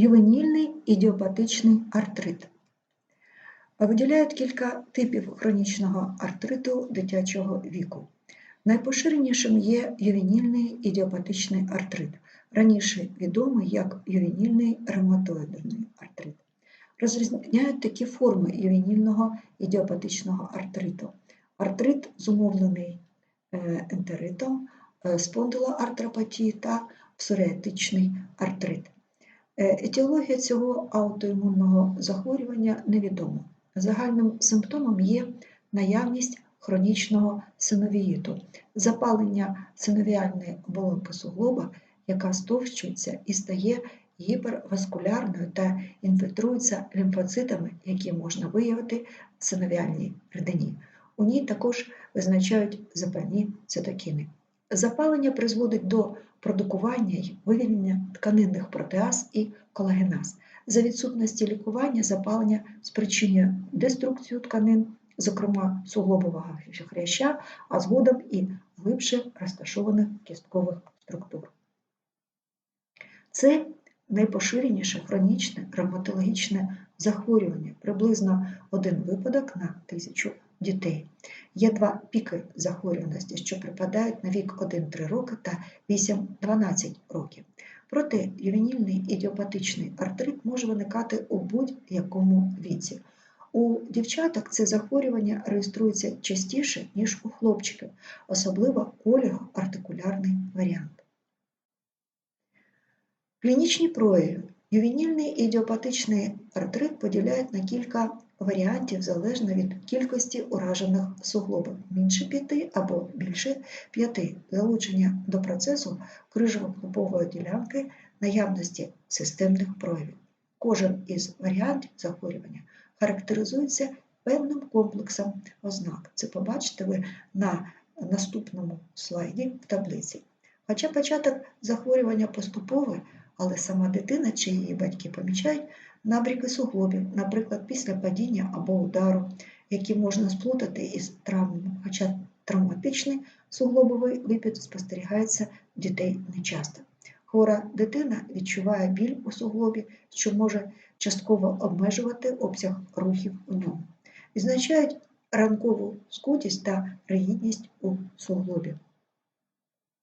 Ювенільний ідіопатичний артрит. Виділяють кілька типів хронічного артриту дитячого віку. Найпоширенішим є ювенільний ідіопатичний артрит, раніше відомий як ювенільний ревматоїдний артрит. Розрізняють такі форми ювенільного ідіопатичного артриту. Артрит зумовлений е, ентеритом, е, спондилоартропатії та псоріатичний артрит. Е, Етіологія цього аутоімунного захворювання невідома. Загальним симптомом є наявність хронічного синовіїту, запалення синовіальної оболонки суглоба, яка стовщується і стає гіперваскулярною та інфільтрується лімфоцитами, які можна виявити в синовіальній рідині. У ній також визначають запальні цитокіни. Запалення призводить до продукування й вивільнення тканинних протеаз і колагеназ. За відсутності лікування запалення спричинює деструкцію тканин, зокрема суглобового хряща, а згодом і глибше розташованих кісткових структур. Це найпоширеніше хронічне ревматологічне захворювання, приблизно один випадок на тисячу дітей. Є два піки захворюваності, що припадають на вік 1-3 роки та 8-12 років. Проте ювенільний ідіопатичний артрит може виникати у будь-якому віці. У дівчаток це захворювання реєструється частіше, ніж у хлопчиків, особливо олігоартикулярний варіант. Клінічні прояви. Ювенільний ідіопатичний артрит поділяють на кілька варіантів залежно від кількості уражених суглобів менше 5 або більше 5, залучення до процесу крижево-клубової ділянки наявності системних проявів. Кожен із варіантів захворювання характеризується певним комплексом ознак. Це побачите ви на наступному слайді в таблиці. Хоча початок захворювання поступовий, але сама дитина чи її батьки помічають набріки суглобів, наприклад, після падіння або удару, які можна сплутати із травмами, хоча травматичний суглобовий випід спостерігається у дітей нечасто. Хвора дитина відчуває біль у суглобі, що може частково обмежувати обсяг рухів у ньому. Відзначають ранкову скутість та ригідність у суглобі.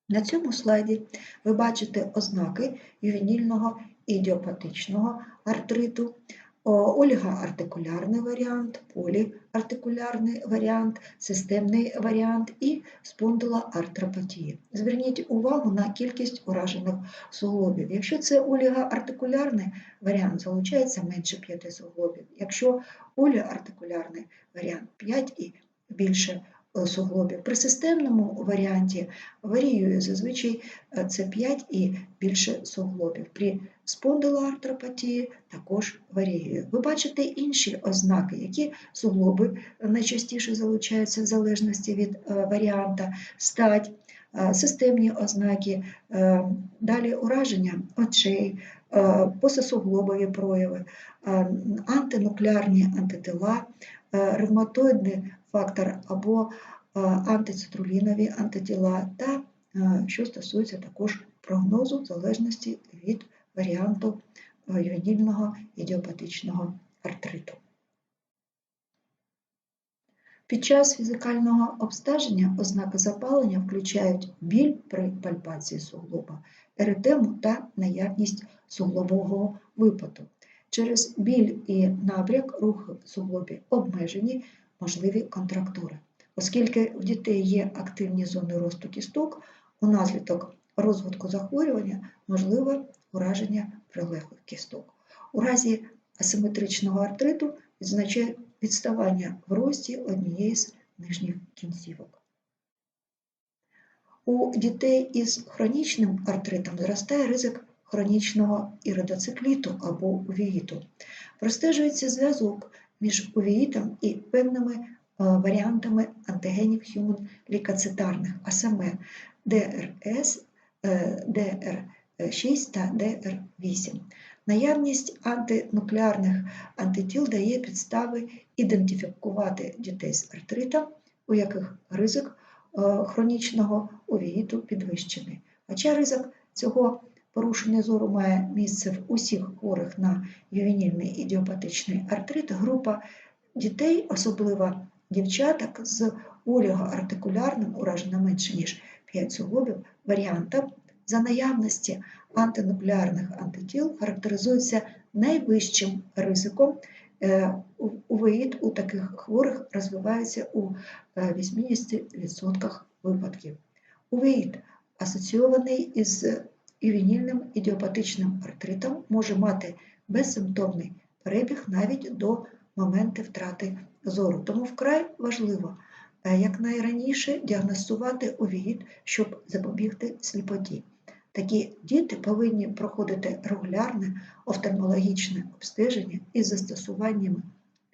На цьому слайді ви бачите ознаки ювенільного ідіопатичного артриту, олігоартикулярний варіант, поліартикулярний варіант, системний варіант і спондилоартропатія. Зверніть увагу на кількість уражених суглобів. Якщо це олігоартикулярний варіант, залучається менше 5 суглобів. Якщо оліартикулярний варіант 5 і більше суглобів. При системному варіанті варіює зазвичай е, це 5 і більше суглобів. При спондилоартропатії також варіює. Ви бачите інші ознаки, які суглоби найчастіше залучаються в залежності від е, варіанта, стать, е, системні ознаки, далі ураження очей, пососуглобові прояви, антинуклеарні антитила, ревматоїдний фактор або антицитрулінові антитіла та що стосується також прогнозу в залежності від варіанту ювенільного ідіопатичного артриту. Під час фізикального обстеження ознаки запалення включають біль при пальпації суглоба, еретему та наявність суглобового випаду. Через біль і набряк рухи в суглобі обмежені, можливі контрактури. Оскільки в дітей є активні зони росту кісток, унаслідок розвитку захворювання можливе ураження прилеглих кісток. У разі асиметричного артриту відзначає відставання в рості однієї з нижніх кінцівок. У дітей із хронічним артритом зростає ризик хронічного іридоцикліту або увіїту. Простежується зв'язок між увіїтом і певними варіантами антигенів human лікоцитарних, а саме ДРС, ДР6 та ДР8. Наявність антинуклеарних антитіл дає підстави ідентифікувати дітей з артритом, у яких ризик хронічного увіїту підвищений. Хоча ризик цього Порушення зору має місце в усіх хворих на ювенільний ідіопатичний артрит. Група дітей, особливо дівчаток з олігоартикулярним ураженням менше ніж 5 суглобів, варіантом за наявності антинуклеарних антитіл характеризується найвищим ризиком. Е, у- Увеїд у таких хворих розвивається у е, 80% випадків. Увеїд асоційований із ювенільним ідіопатичним артритом може мати безсимптомний перебіг навіть до моменту втрати зору. Тому вкрай важливо е, якнайраніше діагностувати увід, щоб запобігти сліпоті. Такі діти повинні проходити регулярне офтальмологічне обстеження із застосуванням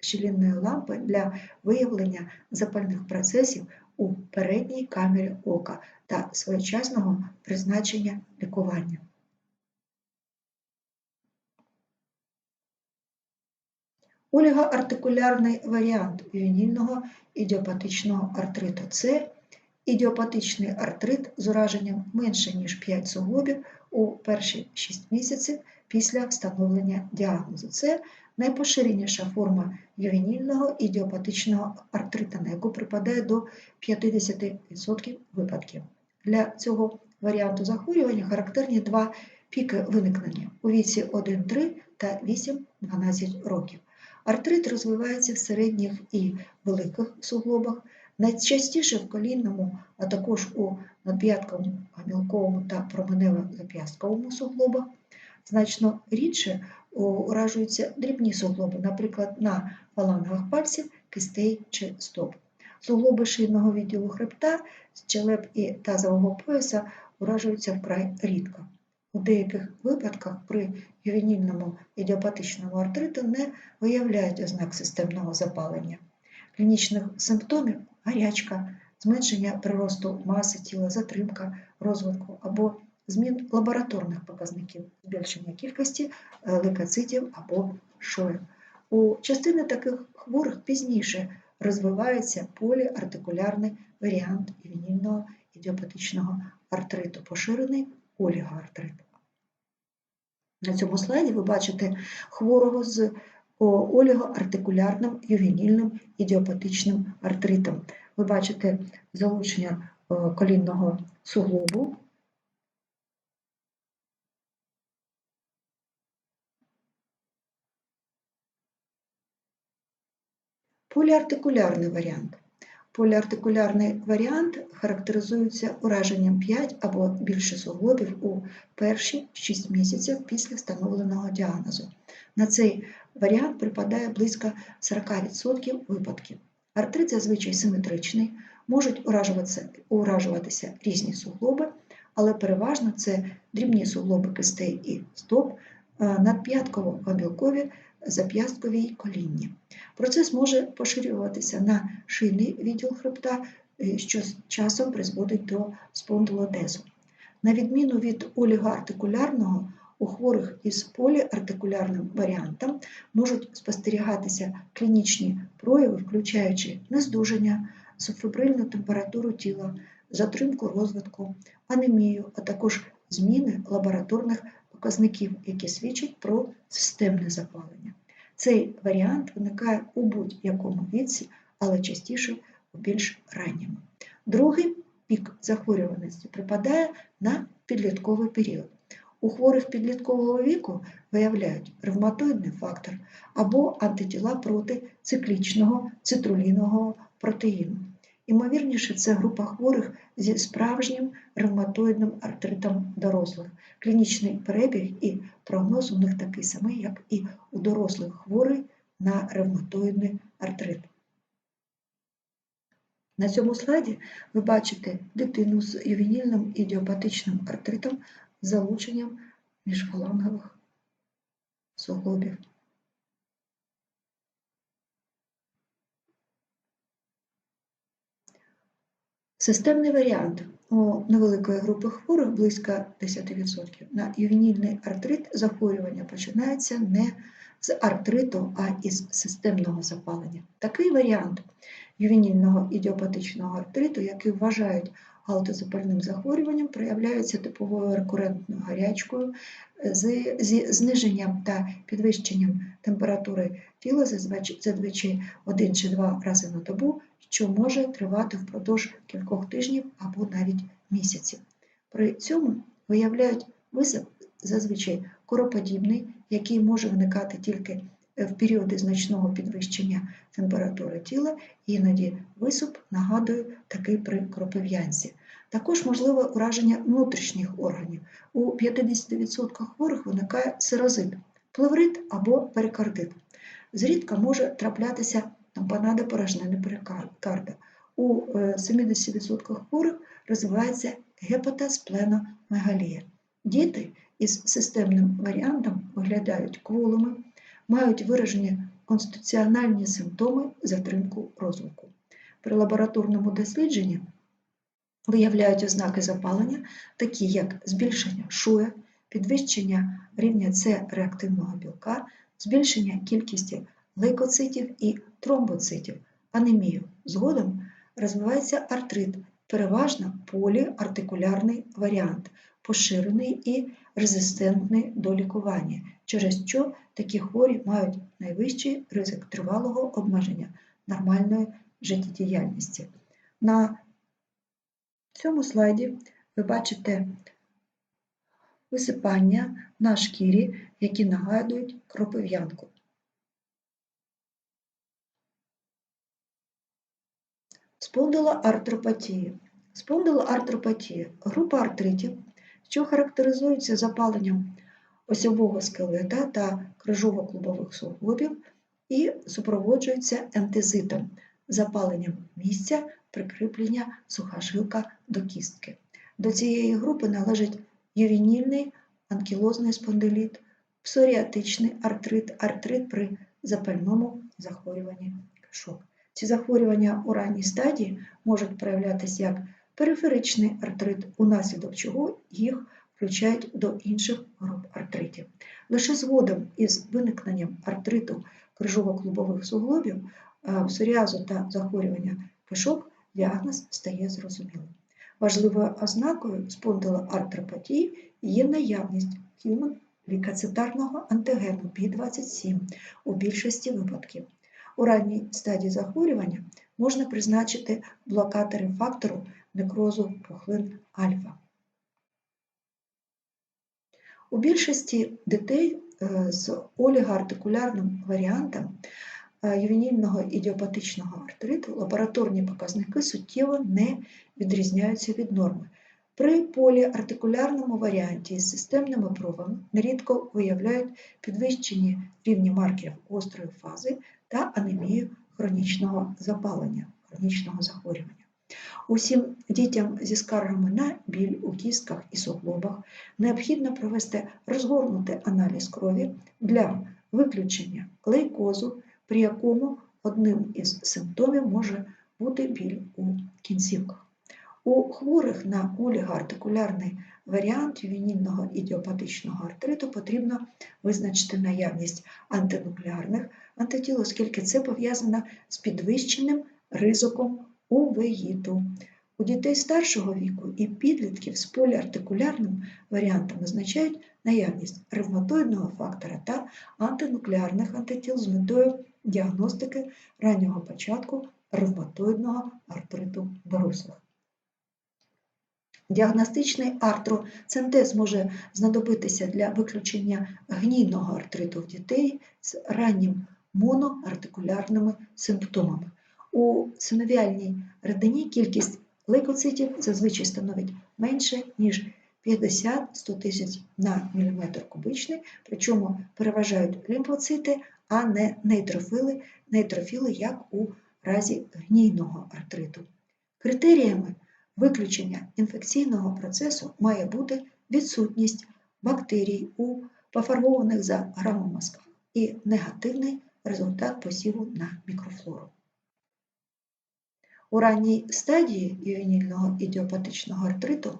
щілінної лампи для виявлення запальних процесів у передній камері ока та своєчасного призначення лікування. Олігоартикулярний варіант ювенільного ідіопатичного артриту це ідіопатичний артрит з ураженням менше ніж 5 суглобів у перші 6 місяців після встановлення діагнозу. Це найпоширеніша форма ювенільного ідіопатичного артрита, на яку припадає до 50% випадків. Для цього варіанту захворювання характерні два піки виникнення у віці 1-3 та 8-12 років. Артрит розвивається в середніх і великих суглобах, найчастіше в колінному, а також у надп'ятковому, гамілковому та променево-зап'ястковому суглобах. Значно рідше уражуються дрібні суглоби, наприклад, на фалангах пальців, кистей чи стоп. Суглоби шийного відділу хребта, щелеп і тазового пояса уражуються вкрай рідко. У деяких випадках при ювенільному ідіопатичному артриту не виявляють ознак системного запалення. Клінічних симптомів гарячка, зменшення приросту маси тіла, затримка розвитку або змін лабораторних показників, збільшення кількості е, лейкоцитів або шоїв. У частини таких хворих пізніше розвивається поліартикулярний варіант ювенільного ідіопатичного артриту, поширений олігоартрит. На цьому слайді ви бачите хворого з олігоартикулярним ювенільним ідіопатичним артритом. Ви бачите залучення е, колінного суглобу. Поліартикулярний варіант. Поліартикулярний варіант характеризується ураженням 5 або більше суглобів у перші 6 місяців після встановленого діагнозу. На цей варіант припадає близько 40% випадків. Артрит зазвичай симетричний, можуть уражуватися, уражуватися різні суглоби, але переважно це дрібні суглоби кистей і стоп, надп'ятково-гомілкові, зап'ясткові й колінні. Процес може поширюватися на шийний відділ хребта, е, що з часом призводить до спондилодезу. На відміну від олігоартикулярного, у хворих із поліартикулярним варіантом можуть спостерігатися клінічні прояви, включаючи нездужання, субфебрильну температуру тіла, затримку розвитку, анемію, а також зміни лабораторних показників, які свідчать про системне запалення. Цей варіант виникає у будь-якому віці, але частіше у більш ранньому. Другий пік захворюваності припадає на підлітковий період. У хворих підліткового віку виявляють ревматоїдний фактор або антитіла проти циклічного цитрулінового протеїну. Імовірніше, це група хворих зі справжнім ревматоїдним артритом дорослих. Клінічний перебіг і прогноз у них такий самий, як і у дорослих хворих на ревматоїдний артрит. На цьому слайді ви бачите дитину з ювенільним ідіопатичним артритом з залученням міжфалангових суглобів. Системний варіант у невеликої групи хворих близько 10%. На ювенільний артрит захворювання починається не з артриту, а із системного запалення. Такий варіант ювенільного ідіопатичного артриту, який вважають аутозапальним захворюванням проявляються типовою рекурентною гарячкою з, зі зниженням та підвищенням температури тіла зазвичай один чи два рази на добу, що може тривати впродовж кількох тижнів або навіть місяців. При цьому виявляють висип зазвичай короподібний, який може виникати тільки в періоди значного підвищення температури тіла, іноді висуп нагадує такий при кропив'янці. Також можливе ураження внутрішніх органів. У 50% хворих виникає сирозит, плеврит або перикардит. Зрідка може траплятися тампонада порожнини перикарда. У 70% хворих розвивається гепатоспленомегалія. Діти із системним варіантом виглядають кволими, мають виражені конституціональні симптоми затримку розвитку. При лабораторному дослідженні виявляють ознаки запалення, такі як збільшення шуя, підвищення рівня С реактивного білка, збільшення кількості лейкоцитів і тромбоцитів, анемію. Згодом розвивається артрит, переважно поліартикулярний варіант, поширений і резистентний до лікування, через що такі хворі мають найвищий ризик тривалого обмеження нормальної життєдіяльності. На цьому слайді ви бачите висипання на шкірі, які нагадують кропив'янку. Спондилоартропатія. Спондилоартропатія – група артритів, що характеризуються запаленням осьового скелета та крижово-клубових суглобів і супроводжуються ентезитом – запаленням місця прикріплення сухожилка до кістки. До цієї групи належать ювенільний анкілозний спондиліт, псоріатичний артрит, артрит при запальному захворюванні кишок. Ці захворювання у ранній стадії можуть проявлятися як периферичний артрит, унаслідок чого їх включають до інших груп артритів. Лише згодом із виникненням артриту крижово-клубових суглобів, псоріазу та захворювання кишок діагноз стає зрозумілим. Важливою ознакою спондилоартропатії є наявність human лікацитарного антигену P27 у більшості випадків. У ранній стадії захворювання можна призначити блокатори фактору некрозу пухлин альфа. У більшості дітей е, з олігоартикулярним варіантом е, ювенільного ідіопатичного артриту лабораторні показники суттєво не відрізняються від норми. При поліартикулярному варіанті із системними пробами нерідко виявляють підвищені рівні маркерів гострої фази та анемію хронічного запалення, хронічного захворювання. Усім дітям зі скаргами на біль у кістках і суглобах необхідно провести розгорнутий аналіз крові для виключення лейкозу, при якому одним із симптомів може бути біль у кінцівках. У хворих на олігоартикулярний варіант ювенільного ідіопатичного артриту потрібно визначити наявність антинуклеарних антитіл, оскільки це пов'язано з підвищеним ризиком увеїту. У дітей старшого віку і підлітків з поліартикулярним варіантом означають наявність ревматоїдного фактора та антинуклеарних антитіл з метою діагностики раннього початку ревматоїдного артриту дорослих. Діагностичний артроцентез може знадобитися для виключення гнійного артриту в дітей з раннім моноартикулярними симптомами. У синовіальній рідині кількість лейкоцитів зазвичай становить менше, ніж 50-100 тисяч на міліметр кубичний, причому переважають лімфоцити, а не нейтрофіли, нейтрофіли як у разі гнійного артриту. Критеріями виключення інфекційного процесу має бути відсутність бактерій у пофарбованих за грамом мазках і негативний результат посіву на мікрофлору. У ранній стадії ювенільного ідіопатичного артриту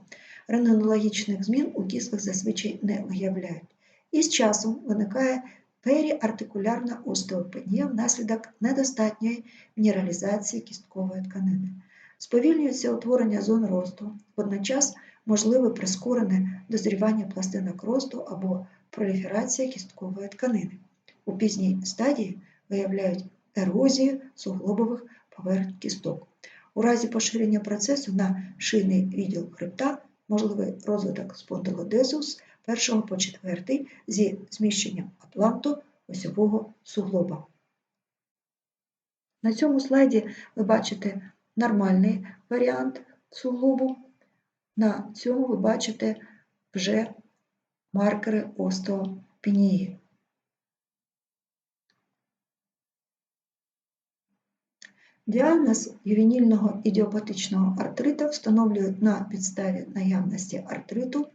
рентгенологічних змін у кістках зазвичай не виявляють. І з часом виникає періартикулярна остеопенія внаслідок недостатньої мінералізації кісткової тканини. Сповільнюється утворення зон росту, водночас можливе прискорене дозрівання пластинок росту або проліферація кісткової тканини. У пізній стадії виявляють ерозію суглобових поверхень кісток. У разі поширення процесу на шийний відділ хребта можливий розвиток спондилодезу з 1 по 4 зі зміщенням атланту осьового суглоба. На цьому слайді ви бачите нормальний варіант суглобу. На цьому ви бачите вже маркери остеопенії. Діагноз ювенільного ідіопатичного артриту встановлюють на підставі наявності артриту,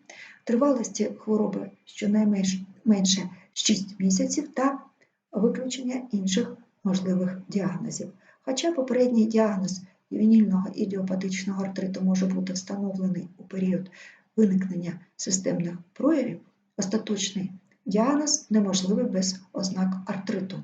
тривалості хвороби щонайменше 6 місяців та виключення інших можливих діагнозів. Хоча попередній діагноз ювенільного ідіопатичного артриту може бути встановлений у період виникнення системних проявів, остаточний діагноз неможливий без ознак артриту.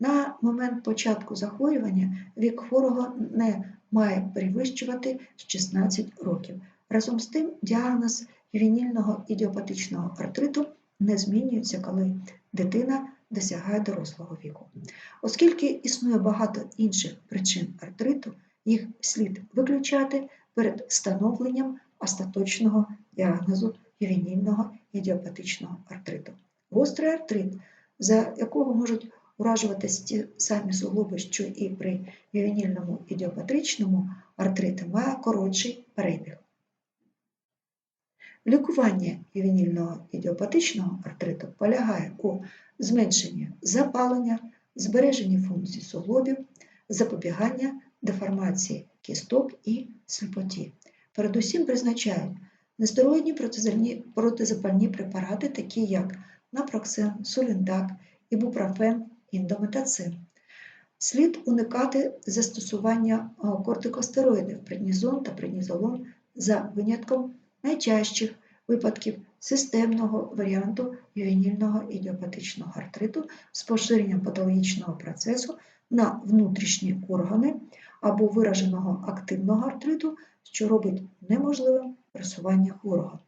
На момент початку захворювання вік хворого не має перевищувати 16 років. Разом з тим, діагноз ювенільного ідіопатичного артриту не змінюється, коли дитина досягає дорослого віку. Оскільки існує багато інших причин артриту, їх слід виключати перед встановленням остаточного діагнозу ювенільного ідіопатичного артриту. Гострий артрит, за якого можуть уражуватися ті самі суглоби, що і при ювенільному ідіопатричному артриті, має коротший перебіг. Лікування ювенільного ідіопатичного артриту полягає у зменшенні запалення, збереженні функцій суглобів, запобігання деформації кісток і сліпоті. Передусім призначають нестероїдні протизапальні препарати, такі як напроксен, соліндак, ібупрофен, індометацин. Слід уникати застосування кортикостероїдів преднізон та преднізолон за винятком найчастіших випадків системного варіанту ювенільного ідіопатичного артриту з поширенням патологічного процесу на внутрішні органи або вираженого активного артриту, що робить неможливим просування хворого.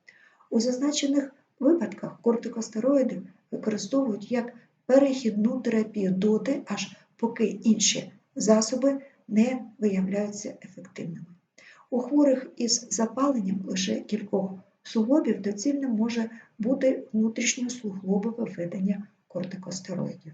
У зазначених випадках кортикостероїди використовують як перехідну терапію доти, аж поки інші засоби не виявляються ефективними. У хворих із запаленням лише кількох суглобів доцільним може бути внутрішньослуглобове введення кортикостероїдів.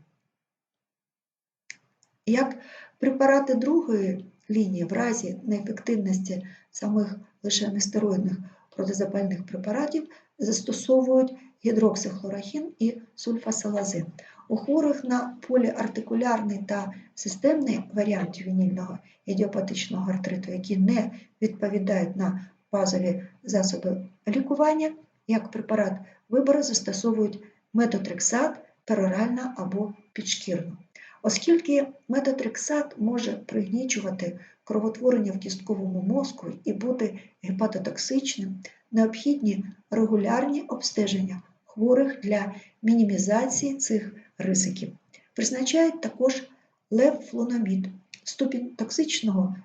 Як препарати другої лінії в разі неефективності самих лише нестероїдних протизапальних препаратів застосовують гідроксихлорахін і сульфасалазин. У хворих на поліартикулярний та системний варіант ювенільного ідіопатичного артриту, які не відповідають на базові засоби лікування, як препарат вибору застосовують метотрексат перорально або підшкірно. Оскільки метотрексат може пригнічувати кровотворення в кістковому мозку і бути гепатотоксичним, необхідні регулярні обстеження хворих для мінімізації цих ризиків. Призначають також левфлономід, ступінь токсичного,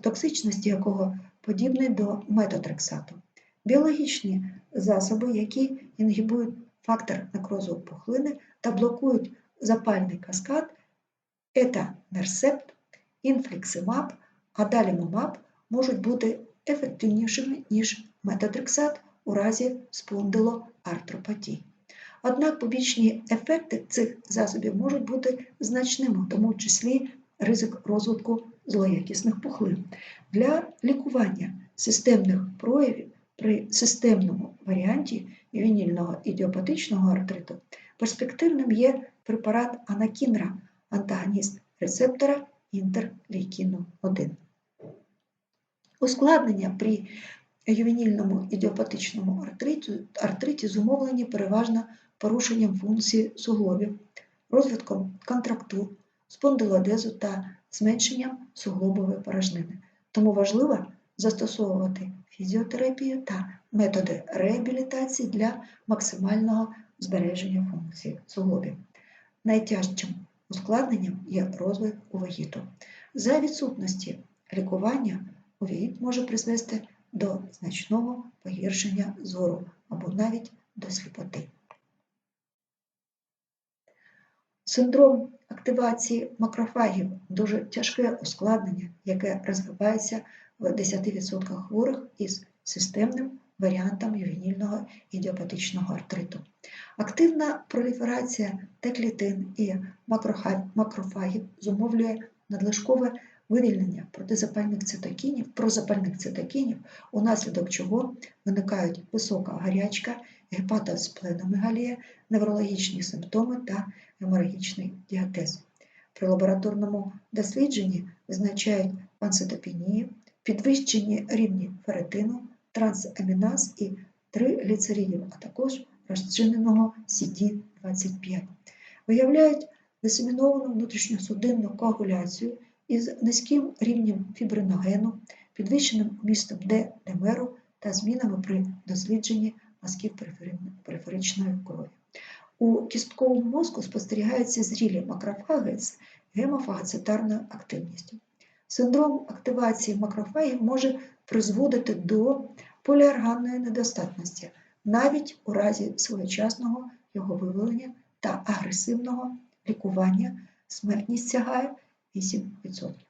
токсичності якого подібний до метотрексату. Біологічні засоби, які інгібують фактор некрозу пухлини та блокують запальний каскад, етанерсепт, інфліксимаб, адалімумаб можуть бути ефективнішими, ніж метотрексат у разі спондилоартропатії. Однак побічні ефекти цих засобів можуть бути значними, в тому числі ризик розвитку злоякісних пухлин. Для лікування системних проявів при системному варіанті ювенільного ідіопатичного артриту перспективним є препарат анакінра, антагоніст рецептора інтерлейкіну 1. Ускладнення при ювенільному ідіопатичному артриті, артриті зумовлені переважно порушенням функції суглобів, розвитком контрактур, спондилодезу та зменшенням суглобової порожнини. Тому важливо застосовувати фізіотерапію та методи реабілітації для максимального збереження функції суглобів. Найтяжчим ускладненням є розвиток увагіту. За відсутності лікування увігіт може призвести до значного погіршення зору або навіть до сліпоти. Синдром активації макрофагів дуже тяжке ускладнення, яке розвивається в 10% хворих із системним варіантом ювенільного ідіопатичного артриту. Активна проліферація Т-клітин і макрофагів зумовлює надлишкове вивільнення протизапальних цитокінів, прозапальних цитокінів, унаслідок чого виникають висока гарячка, гепатоспленомегалія, неврологічні симптоми та геморагічний діатез. При лабораторному дослідженні визначають панцитопенію, підвищені рівні феретину, трансаміназ і тригліцеридів, а також розчиненого CD25. Виявляють дисеміновану внутрішньосудинну коагуляцію із низьким рівнем фібриногену, підвищеним вмістом Д-демеру та змінами при дослідженні мазків периферичної крові. У кістковому мозку спостерігаються зрілі макрофаги з гемофагоцитарною активністю. Синдром активації макрофагів може призводити до поліорганної недостатності, навіть у разі своєчасного його виявлення та агресивного лікування смертність сягає 8%.